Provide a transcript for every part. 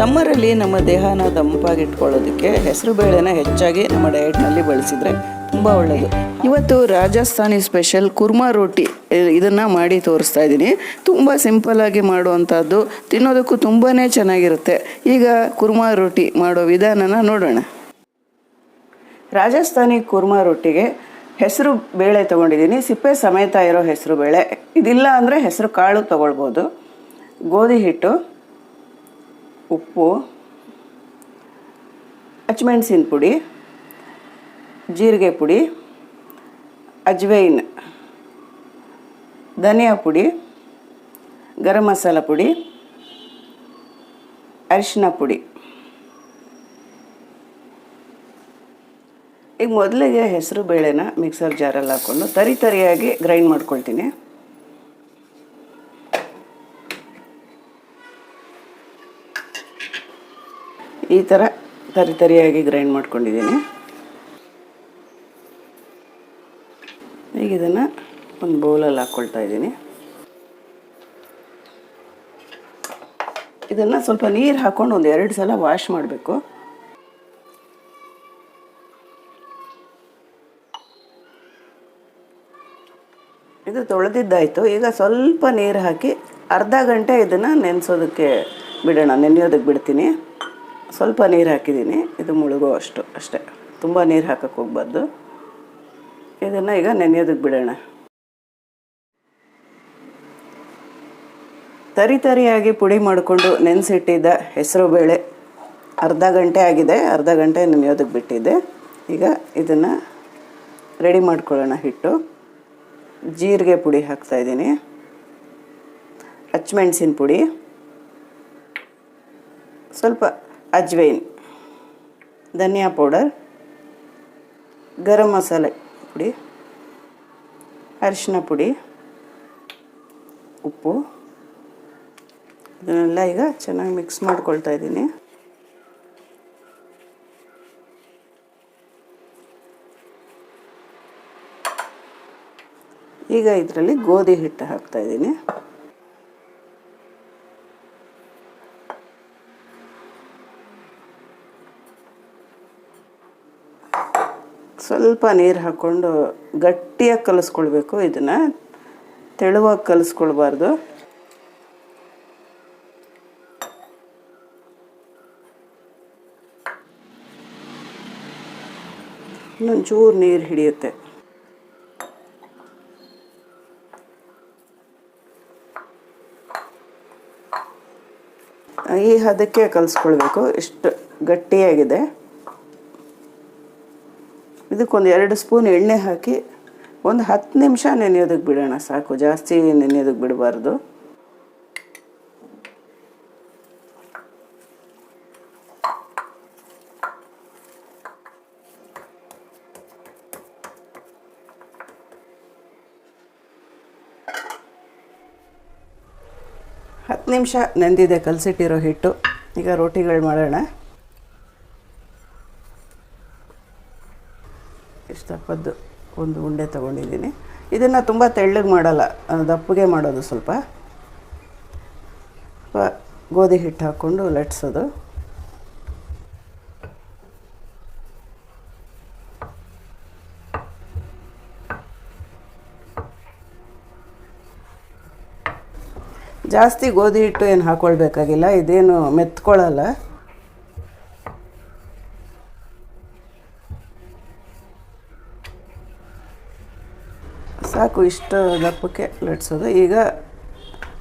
ಸಮ್ಮರಲ್ಲಿ ನಮ್ಮ ದೇಹನ ತಂಪಾಗಿಟ್ಕೊಳ್ಳೋದಕ್ಕೆ ಹೆಸರು ಬೇಳೆನ ಹೆಚ್ಚಾಗಿ ನಮ್ಮ ಡಯೆಟ್ನಲ್ಲಿ ಬಳಸಿದರೆ ತುಂಬ ಒಳ್ಳೆಯದು ಇವತ್ತು ರಾಜಸ್ಥಾನಿ ಸ್ಪೆಷಲ್ ಕುರ್ಮಾ ರೋಟಿ ಇದನ್ನು ಮಾಡಿ ತೋರಿಸ್ತಾ ಇದ್ದೀನಿ. ತುಂಬ ಸಿಂಪಲ್ಲಾಗಿ ಮಾಡುವಂಥದ್ದು ತಿನ್ನೋದಕ್ಕೂ ತುಂಬಾ ಚೆನ್ನಾಗಿರುತ್ತೆ. ಈಗ ಕುರ್ಮಾ ರೋಟಿ ಮಾಡೋ ವಿಧಾನನ ನೋಡೋಣ. ರಾಜಸ್ಥಾನಿ ಕುರ್ಮಾ ರೊಟ್ಟಿಗೆ ಹೆಸರು ಬೇಳೆ ತೊಗೊಂಡಿದ್ದೀನಿ. ಸಿಪ್ಪೆ ಸಮೇತ ಇರೋ ಹೆಸರು ಬೇಳೆ. ಇದಿಲ್ಲ ಅಂದರೆ ಹೆಸರು ಕಾಳು ತೊಗೊಳ್ಬೋದು. ಗೋಧಿ ಹಿಟ್ಟು ಉಪ್ಪು ಹಚ್ಮೆಣ್ಸಿನ ಪುಡಿ, ಜೀರಿಗೆ ಪುಡಿ, ಅಜ್ವೈನ್, ಧನಿಯಾ ಪುಡಿ, ಗರಂ ಮಸಾಲ ಪುಡಿ, ಅರಿಶಿನ ಪುಡಿ. ಈಗ ಮೊದಲಿಗೆ ಹೆಸರು ಬೇಳೆನ ಮಿಕ್ಸರ್ ಜಾರಲ್ಲಿ ಹಾಕ್ಕೊಂಡು ತರಿ ತರಿಯಾಗಿ ಗ್ರೈಂಡ್ ಮಾಡ್ಕೊಳ್ತೀನಿ. ಈ ಥರ ತರಿ ತರಿಯಾಗಿ ಗ್ರೈಂಡ್ ಮಾಡ್ಕೊಂಡಿದ್ದೀನಿ. ಈಗ ಇದನ್ನು ಒಂದು ಬೌಲಲ್ಲಿ ಹಾಕ್ಕೊಳ್ತಾ ಇದ್ದೀನಿ. ಇದನ್ನು ಸ್ವಲ್ಪ ನೀರು ಹಾಕ್ಕೊಂಡು ಒಂದು ಎರಡು ಸಲ ವಾಶ್ ಮಾಡಬೇಕು. ಇದು ತೊಳೆದಿದ್ದಾಯಿತು. ಈಗ ಸ್ವಲ್ಪ ನೀರು ಹಾಕಿ ಅರ್ಧ ಗಂಟೆ ಇದನ್ನು ನೆನೆಸೋದಕ್ಕೆ ಬಿಡೋಣ, ನೆನೆಯೋದಕ್ಕೆ ಬಿಡ್ತೀನಿ. ಸ್ವಲ್ಪ ನೀರು ಹಾಕಿದ್ದೀನಿ ಇದು ಮುಳುಗೋ ಅಷ್ಟು ಅಷ್ಟೇ. ತುಂಬ ನೀರು ಹಾಕಕ್ಕೆ ಹೋಗ್ಬಾರ್ದು. ಇದನ್ನು ಈಗ ನೆನೆಯೋದಕ್ಕೆ ಬಿಡೋಣ. ತರಿ ತರಿಯಾಗಿ ಪುಡಿ ಮಾಡಿಕೊಂಡು ನೆನೆಸಿಟ್ಟಿದ್ದ ಹೆಸರು ಬೇಳೆ. ಅರ್ಧ ಗಂಟೆ ಆಗಿದೆ. ಅರ್ಧ ಗಂಟೆ ನೆನೆಯೋದಕ್ಕೆ ಬಿಟ್ಟಿದ್ದೆ. ಈಗ ಇದನ್ನು ರೆಡಿ ಮಾಡ್ಕೊಳ್ಳೋಣ ಹಿಟ್ಟು. ಜೀರಿಗೆ ಪುಡಿ ಹಾಕ್ತಾಯಿದ್ದೀನಿ ಹಚ್ಮೆಣ್ಸಿನ ಪುಡಿ. ಸ್ವಲ್ಪ ಅಜ್ವೈನ್, ಧನಿಯಾ ಪೌಡರ್, ಗರಂ ಮಸಾಲೆ ಪುಡಿ, ಅರಿಶಿನ ಪುಡಿ, ಉಪ್ಪು. ಇದನ್ನೆಲ್ಲ ಈಗ ಚೆನ್ನಾಗಿ ಮಿಕ್ಸ್ ಮಾಡ್ಕೊಳ್ತಾ ಇದ್ದೀನಿ. ಈಗ ಇದರಲ್ಲಿ ಗೋಧಿ ಹಿಟ್ಟು ಹಾಕ್ತಾ ಸ್ವಲ್ಪ ನೀರು ಹಾಕ್ಕೊಂಡು ಗಟ್ಟಿಯಾಗಿ ಕಲಿಸ್ಕೊಳ್ಬೇಕು ಇದನ್ನು. ತೆಳುವಾಗಿ ಕಲಿಸ್ಕೊಳ್ಬಾರ್ದು. ಇನ್ನೊಂಚೂರು ನೀರು ಹಿಡಿಯುತ್ತೆ. ಈ ಹದಕ್ಕೆ ಕಲಿಸ್ಕೊಳ್ಬೇಕು. ಇಷ್ಟು ಗಟ್ಟಿಯಾಗಿದೆ. ಇದಕ್ಕೊಂದು ಎರಡು ಸ್ಪೂನ್ ಎಣ್ಣೆ ಹಾಕಿ ಒಂದು ಹತ್ತು ನಿಮಿಷ ನೆನೆಯೋದಕ್ಕೆ ಬಿಡೋಣ, ಸಾಕು. ಜಾಸ್ತಿ ನೆನೆಯೋದಕ್ಕೆ ಬಿಡಬಾರ್ದು. ಹತ್ತು ನಿಮಿಷ ನೆಂದಿದೆ, ಕಲಸಿಟ್ಟಿರೋ ಹಿಟ್ಟು. ಈಗ ರೋಟಿಗಳು ಮಾಡೋಣ. ಇಷ್ಟಪದ್ದು ಒಂದು ಉಂಡೆ ತೊಗೊಂಡಿದ್ದೀನಿ. ಇದನ್ನು ತುಂಬ ತೆಳ್ಳಗೆ ಮಾಡಲ್ಲ ದಪ್ಪಗೆ ಮಾಡೋದು ಸ್ವಲ್ಪ. ಗೋಧಿ ಹಿಟ್ಟು ಹಾಕ್ಕೊಂಡು ಲಟ್ಸೋದು. ಜಾಸ್ತಿ ಗೋಧಿ ಹಿಟ್ಟು ಏನು ಹಾಕ್ಕೊಳ್ಬೇಕಾಗಿಲ್ಲ ಇದೇನು ಮೆತ್ಕೊಳ್ಳಲ್ಲ ಸಾಕು ಇಷ್ಟು ದಪ್ಪಕ್ಕೆ ಲಟ್ಸೋದು. ಈಗ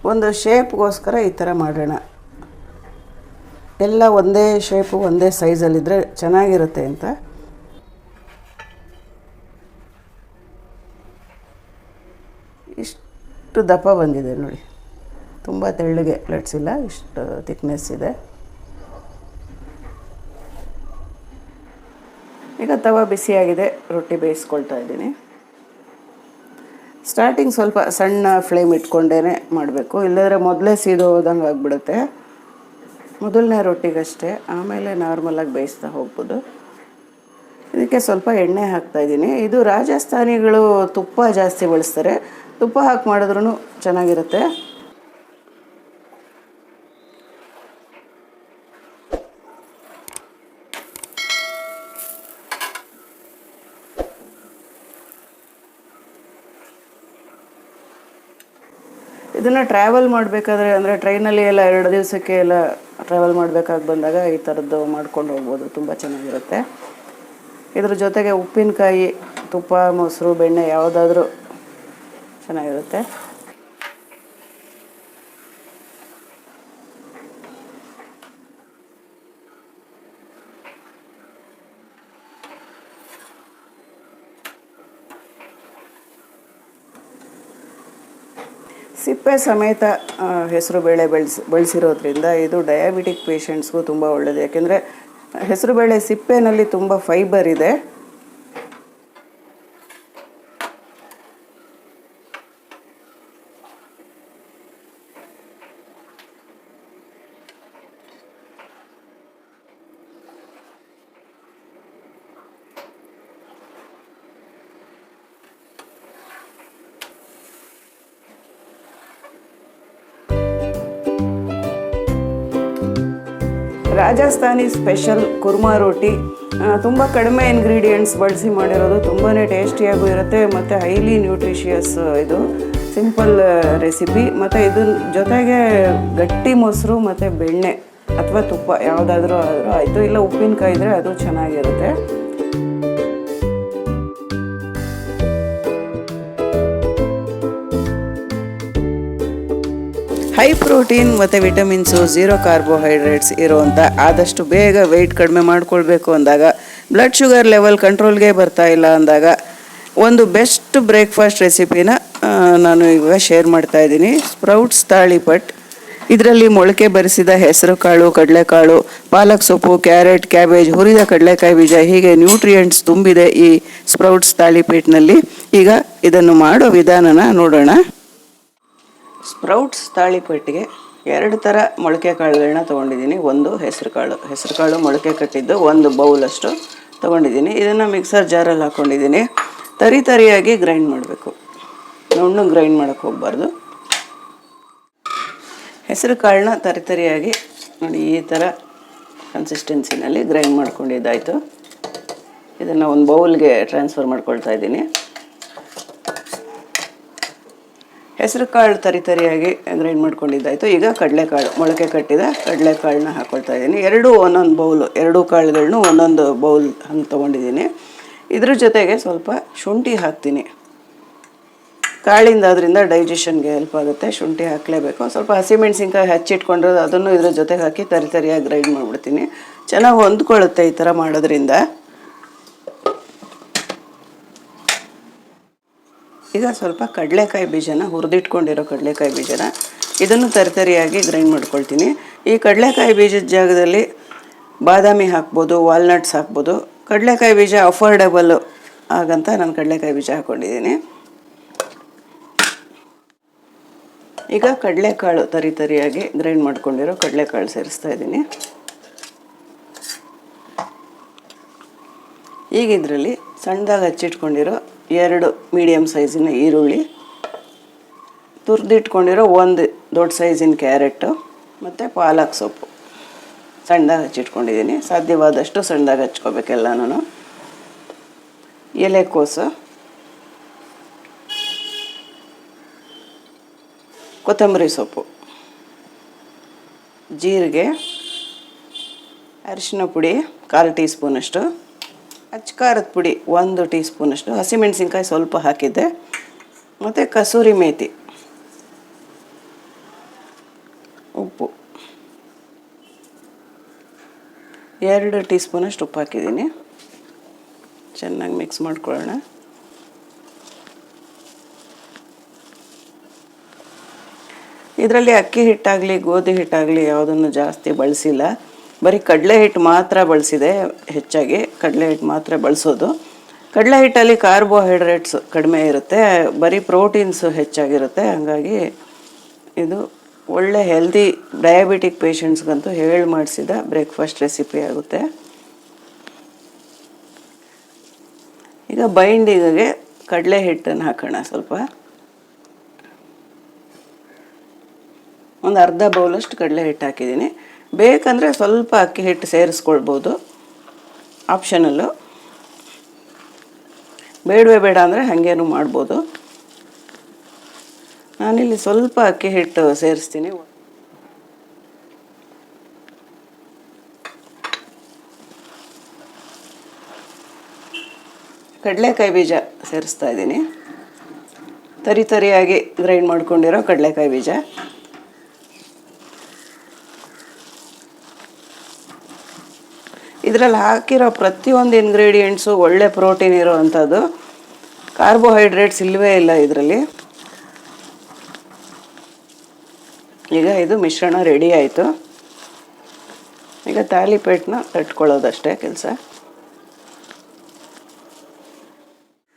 ಒಂದು ಶೇಪ್ಗೋಸ್ಕರ ಈ ಥರ ಮಾಡೋಣ. ಎಲ್ಲ ಒಂದೇ ಶೇಪು ಒಂದೇ ಸೈಜಲ್ಲಿದ್ದರೆ ಚೆನ್ನಾಗಿರುತ್ತೆ ಅಂತ. ಇಷ್ಟು ದಪ್ಪ ಬಂದಿದೆ ನೋಡಿ. ತುಂಬ ತೆಳ್ಳಗೆ ಲಟ್ಸಿಲ್ಲ, ಇಷ್ಟು ತಿಕ್ನೆಸ್ ಇದೆ. ಈಗ ತವ ಬಿಸಿಯಾಗಿದೆ, ರೊಟ್ಟಿ ಬೇಯಿಸ್ಕೊಳ್ತಾ ಇದ್ದೀನಿ. ಸ್ಟಾರ್ಟಿಂಗ್ ಸ್ವಲ್ಪ ಸಣ್ಣ ಫ್ಲೇಮ್ ಇಟ್ಕೊಂಡೇ ಮಾಡಬೇಕು. ಇಲ್ಲದ್ರೆ ಮೊದಲೇ ಸೀದೋದಂಗೆ ಆಗಿಬಿಡುತ್ತೆ. ಮೊದಲನೇ ರೊಟ್ಟಿಗಷ್ಟೇ. ಆಮೇಲೆ ನಾರ್ಮಲಾಗಿ ಬೇಯಿಸ್ತಾ ಹೋಗ್ಬೋದು. ಇದಕ್ಕೆ ಸ್ವಲ್ಪ ಎಣ್ಣೆ ಹಾಕ್ತಾ ಇದ್ದೀನಿ. ಇದು ರಾಜಸ್ಥಾನಿಗಳು ತುಪ್ಪ ಜಾಸ್ತಿ ಬಳಸ್ತಾರೆ. ತುಪ್ಪ ಹಾಕಿ ಮಾಡಿದ್ರೂ ಚೆನ್ನಾಗಿರುತ್ತೆ. ಇದನ್ನು ಟ್ರಾವೆಲ್ ಮಾಡಬೇಕಾದ್ರೆ ಅಂದರೆ ಟ್ರೈನಲ್ಲಿ ಎಲ್ಲ ಎರಡು ದಿವಸಕ್ಕೆ ಎಲ್ಲ ಟ್ರಾವೆಲ್ ಮಾಡಬೇಕಾಗಿ ಬಂದಾಗ ಈ ಥರದ್ದು ಮಾಡ್ಕೊಂಡು ಹೋಗ್ಬೋದು, ತುಂಬ ಚೆನ್ನಾಗಿರುತ್ತೆ. ಇದ್ರ ಜೊತೆಗೆ ಉಪ್ಪಿನಕಾಯಿ, ತುಪ್ಪ, ಮೊಸರು, ಬೆಣ್ಣೆ ಯಾವುದಾದ್ರೂ ಚೆನ್ನಾಗಿರುತ್ತೆ. ಸಿಪ್ಪೆ ಸಮೇತ ಹೆಸರು ಬೇಳೆ ಬೆಳೆಸಿ, ಬಳಸಿರೋದ್ರಿಂದ ಇದು ಡಯಾಬಿಟಿಕ್ ಪೇಷಂಟ್ಸ್ಗೂ ತುಂಬ ಒಳ್ಳೆಯದು ಯಾಕೆಂದರೆ ಹೆಸರುಬೇಳೆ ಸಿಪ್ಪೆನಲ್ಲಿ ತುಂಬ ಫೈಬರ್ ಇದೆ. ರಾಜಸ್ಥಾನಿ ಸ್ಪೆಷಲ್ ಕುರ್ಮಾ ರೋಟಿ ತುಂಬ ಕಡಿಮೆ ಇಂಗ್ರೀಡಿಯೆಂಟ್ಸ್ ಬಳಸಿ ಮಾಡಿರೋದು ತುಂಬಾ ಟೇಸ್ಟಿಯಾಗೂ ಇರುತ್ತೆ ಮತ್ತು ಹೈಲಿ ನ್ಯೂಟ್ರಿಷಿಯಸ್ ಇದು ಸಿಂಪಲ್ ರೆಸಿಪಿ ಮತ್ತು ಇದ್ರ ಜೊತೆಗೆ ಗಟ್ಟಿ ಮೊಸರು ಮತ್ತು ಬೆಣ್ಣೆ ಅಥವಾ ತುಪ್ಪ, ಯಾವುದಾದ್ರೂ ಆದರೂ ಆಯಿತು. ಇಲ್ಲ ಉಪ್ಪಿನಕಾಯಿ ಇದ್ದರೆ ಅದು ಚೆನ್ನಾಗಿರುತ್ತೆ. ಹೈ ಪ್ರೋಟೀನ್ ಮತ್ತು ವಿಟಮಿನ್ಸು ಝೀರೋ ಕಾರ್ಬೋಹೈಡ್ರೇಟ್ಸ್ ಇರುವಂಥ ಆದಷ್ಟು ಬೇಗ ವೆಯ್ಟ್ ಕಡಿಮೆ ಮಾಡಿಕೊಳ್ಬೇಕು ಅಂದಾಗ ಬ್ಲಡ್ ಶುಗರ್ ಲೆವೆಲ್ ಕಂಟ್ರೋಲ್ಗೆ ಬರ್ತಾ ಇಲ್ಲ ಅಂದಾಗ, ಒಂದು ಬೆಸ್ಟ್ ಬ್ರೇಕ್ಫಾಸ್ಟ್ ರೆಸಿಪಿನ ನಾನು ಇವಾಗ ಶೇರ್ ಮಾಡ್ತಾ ಇದ್ದೀನಿ. ಸ್ಪ್ರೌಟ್ಸ್ ತಾಳಿಪಟ್ ಇದರಲ್ಲಿ ಮೊಳಕೆ ಬರಿಸಿದ ಹೆಸರು ಕಾಳು, ಕಡಲೆಕಾಳು, ಪಾಲಕ್ ಸೊಪ್ಪು, ಕ್ಯಾರೆಟ್, ಕ್ಯಾಬೇಜ್, ಹುರಿದ ಕಡಲೆಕಾಯಿ ಬೀಜ, ಹೀಗೆ ನ್ಯೂಟ್ರಿಯೆಂಟ್ಸ್ ತುಂಬಿದೆ ಈ ಸ್ಪ್ರೌಟ್ಸ್ ತಾಳಿಪೀಟ್ನಲ್ಲಿ ಈಗ ಇದನ್ನು ಮಾಡೋ ವಿಧಾನನ ನೋಡೋಣ. ಸ್ಪ್ರೌಟ್ಸ್ ತಾಳಿಪಟ್ಟಿಗೆ ಎರಡು ಥರ ಮೊಳಕೆ ಕಾಳುಗಳನ್ನ ತೊಗೊಂಡಿದ್ದೀನಿ. ಒಂದು ಹೆಸರು ಕಾಳು. ಹೆಸರು ಕಾಳು ಮೊಳಕೆ ಕಟ್ಟಿದ್ದು ಒಂದು ಬೌಲಷ್ಟು ತೊಗೊಂಡಿದ್ದೀನಿ. ಇದನ್ನು ಮಿಕ್ಸರ್ ಜಾರಲ್ಲಿ ಹಾಕ್ಕೊಂಡಿದ್ದೀನಿ ತರಿ ತರಿಯಾಗಿ ಗ್ರೈಂಡ್ ಮಾಡಬೇಕು. ನುಣ್ಣು ಗ್ರೈಂಡ್ ಮಾಡೋಕ್ಕೆ ಹೋಗ್ಬಾರ್ದು. ಹೆಸರು ಕಾಳನ್ನ ತರಿ ತರಿಯಾಗಿ ನೋಡಿ ಈ ಥರ ಕನ್ಸಿಸ್ಟೆನ್ಸಿನಲ್ಲಿ ಗ್ರೈಂಡ್ ಮಾಡ್ಕೊಂಡಿದ್ದಾಯಿತು. ಇದನ್ನು ಒಂದು ಬೌಲ್ಗೆ ಟ್ರಾನ್ಸ್ಫರ್ ಮಾಡ್ಕೊಳ್ತಾ ಇದ್ದೀನಿ. ಹೆಸರು ಕಾಳು ತರಿ ತರಿಯಾಗಿ ಗ್ರೈಂಡ್ ಮಾಡ್ಕೊಂಡಿದ್ದಾಯಿತು? ಈಗ ಕಡಲೆಕಾಳು, ಮೊಳಕೆ ಕಟ್ಟಿದ ಕಡಲೆಕಾಳನ್ನ ಹಾಕ್ಕೊಳ್ತಾ ಇದ್ದೀನಿ. ಎರಡೂ ಒಂದೊಂದು ಬೌಲು, ಎರಡೂ ಕಾಳುಗಳನ್ನೂ ಒಂದೊಂದು ಬೌಲ್ ಹಂಗೆ ತೊಗೊಂಡಿದ್ದೀನಿ. ಇದ್ರ ಜೊತೆಗೆ ಸ್ವಲ್ಪ ಶುಂಠಿ ಹಾಕ್ತೀನಿ. ಕಾಳಿಂದ ಅದರಿಂದ ಡೈಜೆಷನ್ಗೆ ಹೆಲ್ಪ್ ಆಗುತ್ತೆ. ಶುಂಠಿ ಹಾಕಲೇಬೇಕು. ಸ್ವಲ್ಪ ಹಸಿಮೆಣಸಿನ್ಕಾಯಿ ಹಚ್ಚಿಟ್ಕೊಂಡ್ರೆ ಅದನ್ನು ಇದ್ರ ಜೊತೆಗೆ ಹಾಕಿ ತರಿ ತರಿಯಾಗಿ ಗ್ರೈಂಡ್ ಮಾಡಿಬಿಡ್ತೀನಿ. ಚೆನ್ನಾಗಿ ಹೊಂದ್ಕೊಳ್ಳುತ್ತೆ ಈ ಥರ ಮಾಡೋದ್ರಿಂದ. ಈಗ ಸ್ವಲ್ಪ ಕಡಲೆಕಾಯಿ ಬೀಜನ ಹುರಿದಿಟ್ಕೊಂಡಿರೋ ಕಡಲೆಕಾಯಿ ಬೀಜನ ಇದನ್ನು ತರಿತರಿಯಾಗಿ ಗ್ರೈಂಡ್ ಮಾಡ್ಕೊಳ್ತೀನಿ. ಈ ಕಡಲೆಕಾಯಿ ಬೀಜದ ಜಾಗದಲ್ಲಿ ಬಾದಾಮಿ ಹಾಕ್ಬೋದು ವಾಲ್ನಟ್ಸ್ ಹಾಕ್ಬೋದು. ಕಡಲೆಕಾಯಿ ಬೀಜ ಅಫೋರ್ಡೆಬಲ್ ಆಗಂತ ನಾನು ಕಡಲೆಕಾಯಿ ಬೀಜ ಹಾಕ್ಕೊಂಡಿದ್ದೀನಿ ಈಗ ಕಡಲೆಕಾಳು ತರಿ ತರಿಯಾಗಿ ಗ್ರೈಂಡ್ ಮಾಡ್ಕೊಂಡಿರೋ ಕಡಲೆಕಾಳು ಸೇರಿಸ್ತಾ ಇದ್ದೀನಿ. ಈಗ ಇದರಲ್ಲಿ ಸಣ್ಣದಾಗಿ ಹಚ್ಚಿಟ್ಕೊಂಡಿರೋ ಎರಡು ಮೀಡಿಯಮ್ ಸೈಜಿನ ಈರುಳ್ಳಿ. ತುರಿದಿಟ್ಕೊಂಡಿರೋ ಒಂದು ದೊಡ್ಡ ಸೈಜಿನ ಕ್ಯಾರೆಟು ಮತ್ತು ಪಾಲಕ್ ಸೊಪ್ಪು. ಸಣ್ಣದಾಗಿ ಹಚ್ಚಿಟ್ಕೊಂಡಿದ್ದೀನಿ ಸಾಧ್ಯವಾದಷ್ಟು ಸಣ್ಣದಾಗಿ ಹಚ್ಕೋಬೇಕೆಲ್ಲನೂ ಎಲೆಕೋಸು. ಕೊತ್ತಂಬರಿ ಸೊಪ್ಪು. ಜೀರಿಗೆ. ಅರಿಶಿನ ಪುಡಿ. ಕಾಲು ಟೀ ಸ್ಪೂನಷ್ಟು ಅಚ್ಕಾರದ ಪುಡಿ ಒಂದು ಟೀ ಸ್ಪೂನಷ್ಟು ಹಸಿಮೆಣಸಿನ್ಕಾಯಿ ಸ್ವಲ್ಪ ಹಾಕಿದ್ದೆ. ಮತ್ತು ಕಸೂರಿ ಮೇಥಿ ಉಪ್ಪು. ಎರಡು ಟೀ ಸ್ಪೂನಷ್ಟು ಉಪ್ಪು ಹಾಕಿದ್ದೀನಿ. ಚೆನ್ನಾಗಿ ಮಿಕ್ಸ್ ಮಾಡ್ಕೊಳ್ಳೋಣ. ಇದರಲ್ಲಿ ಅಕ್ಕಿ ಹಿಟ್ಟಾಗಲಿ, ಗೋಧಿ ಹಿಟ್ಟಾಗಲಿ ಯಾವುದನ್ನು ಜಾಸ್ತಿ ಬಳಸಿಲ್ಲ. ಬರೀ ಕಡಲೆ ಹಿಟ್ಟು ಮಾತ್ರ ಬಳಸಿದೆ ಹೆಚ್ಚಾಗಿ. ಕಡಲೆ ಹಿಟ್ಟು ಮಾತ್ರ ಬಳಸೋದು. ಕಡಲೆ ಹಿಟ್ಟಲ್ಲಿ ಕಾರ್ಬೋಹೈಡ್ರೇಟ್ಸ್ ಕಡಿಮೆ ಇರುತ್ತೆ. ಬರೀ ಪ್ರೋಟೀನ್ಸು ಹೆಚ್ಚಾಗಿರುತ್ತೆ. ಹಾಗಾಗಿ ಇದು ಒಳ್ಳೆ ಹೆಲ್ದಿ ಡಯಾಬಿಟಿಕ್ ಪೇಷಂಟ್ಸ್ಗಂತೂ ಹೇಳಿ ಮಾಡಿಸಿದ ಬ್ರೇಕ್ಫಾಸ್ಟ್ ರೆಸಿಪಿ ಆಗುತ್ತೆ. ಈಗ ಬೈಂಡಿಗೆ ಕಡಲೆ ಹಿಟ್ಟನ್ನು ಹಾಕೋಣ ಸ್ವಲ್ಪ. ಒಂದು ಅರ್ಧ ಬೌಲಷ್ಟು ಕಡಲೆ ಹಿಟ್ಟು ಹಾಕಿದ್ದೀನಿ. ಬೇಕಂದರೆ ಸ್ವಲ್ಪ ಅಕ್ಕಿ ಹಿಟ್ಟು ಸೇರಿಸ್ಕೊಳ್ಬೋದು. ಆಪ್ಷನಲ್ಲು ಬೇಡವೇ ಬೇಡ ಅಂದರೆ ಹಾಗೇನು ಮಾಡ್ಬೋದು. ನಾನಿಲ್ಲಿ ಸ್ವಲ್ಪ ಅಕ್ಕಿ ಹಿಟ್ಟು ಸೇರಿಸ್ತೀನಿ. ಕಡಲೆಕಾಯಿ ಬೀಜ ಸೇರಿಸ್ತಾ ಇದ್ದೀನಿ. ತರಿ ತರಿಯಾಗಿ ಗ್ರೈಂಡ್ ಮಾಡ್ಕೊಂಡಿರೋ ಕಡಲೆಕಾಯಿ ಬೀಜ. ಇದರಲ್ಲಿ ಹಾಕಿರೋ ಪ್ರತಿಯೊಂದು ಇಂಗ್ರೀಡಿಯೆಂಟ್ಸು ಒಳ್ಳೆ ಪ್ರೋಟೀನ್ ಇರುವಂಥದ್ದು ಕಾರ್ಬೋಹೈಡ್ರೇಟ್ಸ್ ಇಲ್ಲವೇ ಇಲ್ಲ ಇದರಲ್ಲಿ. ಈಗ ಇದು ಮಿಶ್ರಣ ರೆಡಿ ಆಯಿತು. ಈಗ ತಾಲಿಪೇಟನ್ನ ತಟ್ಕೊಳ್ಳೋದಷ್ಟೇ ಕೆಲಸ.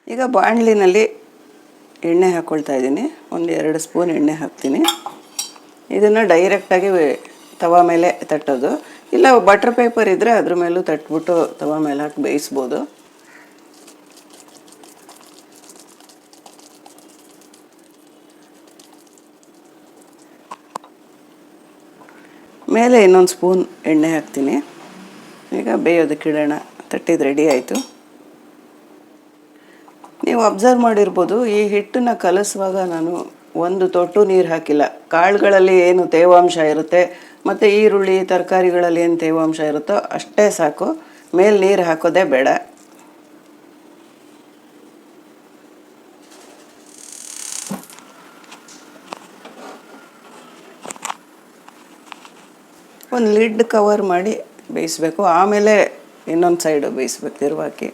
ಈಗ ಬಾಣಲಿನಲ್ಲಿ ಎಣ್ಣೆ ಹಾಕ್ಕೊಳ್ತಾ ಇದ್ದೀನಿ. ಒಂದು ಎರಡು ಸ್ಪೂನ್ ಎಣ್ಣೆ ಹಾಕ್ತೀನಿ. ಇದನ್ನು ಡೈರೆಕ್ಟಾಗಿ ತವ ಮೇಲೆ ತಟ್ಟೋದು. ಇಲ್ಲ ಬಟರ್ ಪೇಪರ್ ಇದ್ದರೆ ಅದ್ರ ಮೇಲೂ ತಟ್ಬಿಟ್ಟು ತವ ಮೇಲೆ ಹಾಕಿ ಬೇಯಿಸ್ಬೋದು. ಮೇಲೆ ಇನ್ನೊಂದು ಸ್ಪೂನ್ ಎಣ್ಣೆ ಹಾಕ್ತೀನಿ. ಈಗ ಬೇಯೋದಕ್ಕೆ ಇಡೋಣ. ತಟ್ಟಿದ್ದು ರೆಡಿ ಆಯಿತು. ನೀವು ಅಬ್ಸರ್ವ್ ಮಾಡಿರ್ಬೋದು, ಈ ಹಿಟ್ಟನ್ನ ಕಲಸುವಾಗ ನಾನು ಒಂದು ತೊಟ್ಟು ನೀರು ಹಾಕಿಲ್ಲ. ಕಾಳುಗಳಲ್ಲಿ ಏನು ತೇವಾಂಶ ಇರುತ್ತೆ ಮತ್ತು ಈರುಳ್ಳಿ, ತರಕಾರಿಗಳಲ್ಲಿ ಏನು ತೇವಾಂಶ ಇರುತ್ತೋ ಅಷ್ಟೇ ಸಾಕು. ಮೇಲೆ ನೀರು ಹಾಕೋದೇ ಬೇಡ. ಒಂದು ಲಿಡ್ ಕವರ್ ಮಾಡಿ ಬೇಯಿಸಬೇಕು. ಆಮೇಲೆ ಇನ್ನೊಂದು ಸೈಡು ಬೇಯಿಸ್ಬೇಕು ತಿರುವಾಕಿ.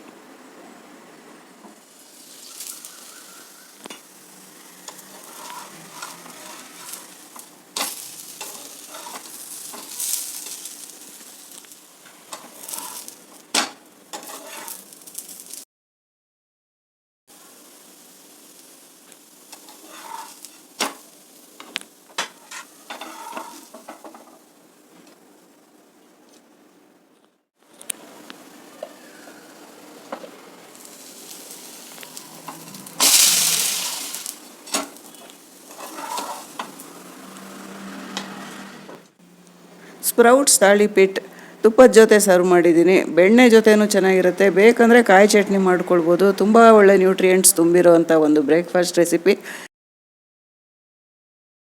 ಸ್ಪ್ರೌಟ್ಸ್ ತಾಳಿಪೀಟ್ ತುಪ್ಪದ ಜೊತೆ ಸರ್ವ್ ಮಾಡಿದ್ದೀನಿ. ಬೆಣ್ಣೆ ಜೊತೆನೂ ಚೆನ್ನಾಗಿರುತ್ತೆ. ಬೇಕಂದರೆ ಕಾಯಿ ಚಟ್ನಿ ಮಾಡ್ಕೊಳ್ಬೋದು. ತುಂಬ ಒಳ್ಳೆ ನ್ಯೂಟ್ರಿಯೆಂಟ್ಸ್ ತುಂಬಿರೋ ಒಂದು ಬ್ರೇಕ್ಫಾಸ್ಟ್ ರೆಸಿಪಿ